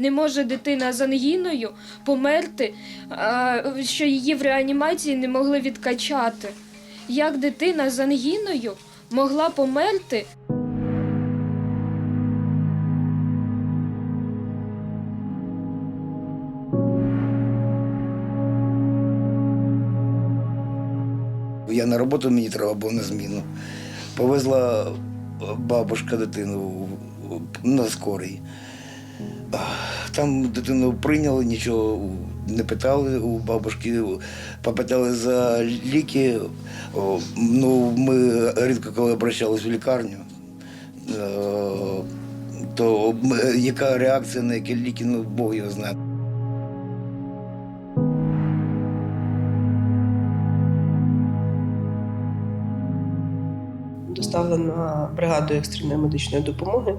Не може дитина з ангіною померти, що її в реанімації не могли відкачати. Як дитина з ангіною могла померти? Я на роботу мені треба було на зміну. Повезла бабушка дитину на скорій. Там дитину прийняли, нічого не питали у бабушки, попитали за ліки. Ну, ми рідко коли обращались в лікарню, е, то яка реакція на які ліки, ну Бог його знає. доставлена бригаду екстреної медичної допомоги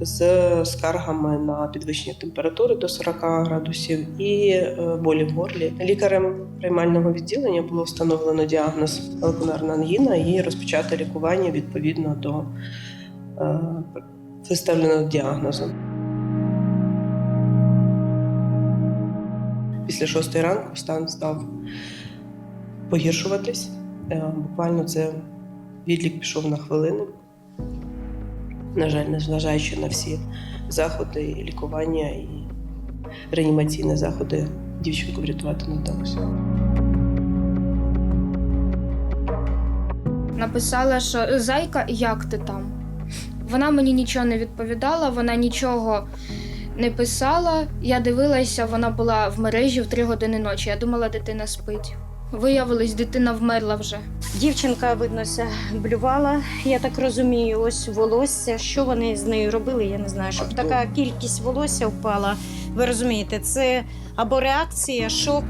з скаргами на підвищення температури до 40 градусів і е, болі в горлі. Лікарем приймального відділення було встановлено діагноз палкунарна ангіна і розпочато лікування відповідно до е, виставленого діагнозу. Після шостої ранку стан став погіршуватись. Е, Буквально це відлік пішов на хвилини. На жаль, незважаючи на всі заходи, і лікування і реанімаційні заходи, дівчинку врятувати не вдалося. Написала, що зайка, як ти там? Вона мені нічого не відповідала, вона нічого не писала. Я дивилася, вона була в мережі в три години ночі. Я думала, дитина спить. Виявилось, дитина вмерла вже. Дівчинка, виднося, блювала, я так розумію, ось волосся. Що вони з нею робили, я не знаю. Щоб така кількість волосся впала. Ви розумієте, це або реакція, шок,